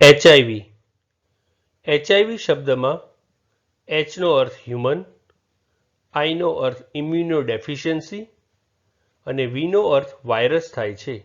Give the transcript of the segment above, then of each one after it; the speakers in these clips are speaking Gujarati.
એચઆઈવી એચઆઈવી શબ્દમાં એચનો અર્થ હ્યુમન આઈનો અર્થ ઇમ્યુનો ડેફિશિયન્સી અને વીનો અર્થ વાયરસ થાય છે.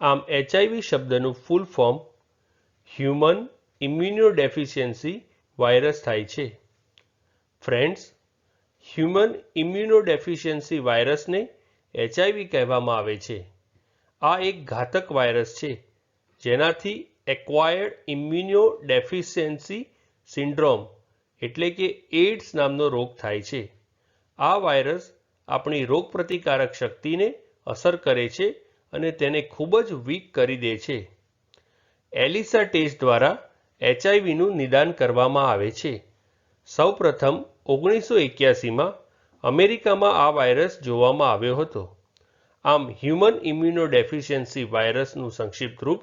આમ એચઆઈવી શબ્દનું full form human immunodeficiency virus થાય છે. ફ્રેન્ડ્સ હ્યુમન ઇમ્યુનો ડેફિશિયન્સી વાયરસને એચઆઈવી કહેવામાં આવે છે. આ એક ઘાતક વાયરસ છે, જેનાથી એક્વાયર્ડ ઇમ્યુનોડેફિશિયન્સી સિન્ડ્રોમ એટલે કે એડ્સ નામનો રોગ થાય છે. આ વાયરસ આપણી રોગપ્રતિકારક શક્તિને અસર કરે છે અને તેને ખૂબ જ વીક કરી દે છે. એલિસા ટેસ્ટ દ્વારા એચઆઈવીનું નિદાન કરવામાં આવે છે. સૌપ્રથમ ઓગણીસો એક્યાસીમાં અમેરિકામાં આ વાયરસ જોવામાં આવ્યો હતો. આમ હ્યુમન ઇમ્યુનોડેફિશિયન્સી વાયરસનું સંક્ષિપ્ત રૂપ